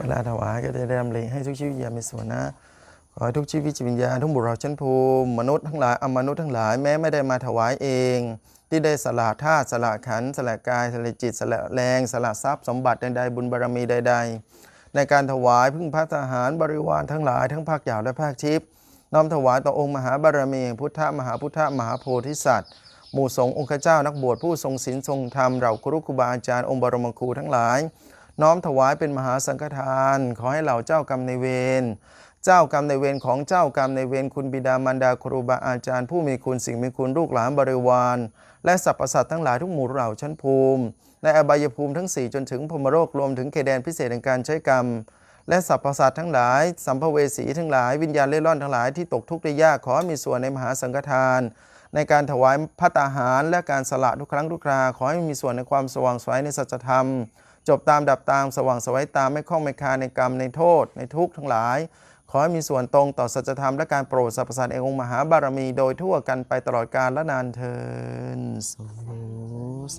เวลาถวายก็จะได้ดำริให้ทุกชีวิตวิญญาณมีส่วนนะขอให้ทุกชีวิตจิตวิญญาณทุกบุรุษชั้นภูมิมนุษย์ทั้งหลายอมนุษย์ทั้งหลายแม้ไม่ได้มาถวายเอง ที่ได้สละธาตุสละขันธ์สละกายสละจิตสละแรงสละทรัพย์สมบัติใดๆบุญบารมีใด ๆ ในการถวายพึ่งพระทหารบริวารทั้งหลายทั้งภาคหยาบและภาคทิพย์น้อมถวายต่อองค์มหาบารมี พุทธมหาพุทธมหาโพธิสัตว์หมู่สงฆ์องค์เจ้านักบวชผู้ทรงศีลทรงธรรมเราครูครูบาอาจารย์องค์บรมครูทั้งหลาย น้อมถวายเป็นมหาสังฆทาน ขอให้เหล่าเจ้ากรรมในเวรเจ้ากรรมในเวรของเจ้ากรรมในเวรคุณบิดามารดาครูบาอาจารย์ผู้มีคุณสิ่งมีคุณลูกหลานบริวาร และสรรพสัตว์ทั้งหลายทุกหมู่เหล่าชั้นภูมิ ในอบายภูมิทั้ง 4 จนถึงพรหมโลกรวมถึงเขตแดนพิเศษแห่งการใช้กรรม และสรรพสัตว์ทั้งหลาย สัมภเวสีทั้งหลายวิญญาณเล่ร่อนทั้งหลายที่ตกทุกข์ได้ยากขอมีส่วนในมหาสังฆทาน ในการถวายพัตตาหาร และการสละทุกครั้งทุกคราขอให้มีส่วนในความสว่างสวยในสัจธรรม จบตามดับตามสว่างสวัยตามไม่ข้องไม่คาในกรรมในโทษ ในทุกข์ทั้งหลาย ขอให้มีส่วนตรงต่อสัจธรรมและการโปรดสรรพสัตว์เององค์มหาบารมีโดยทั่วกันไปตลอดกาลและนานเทินสุส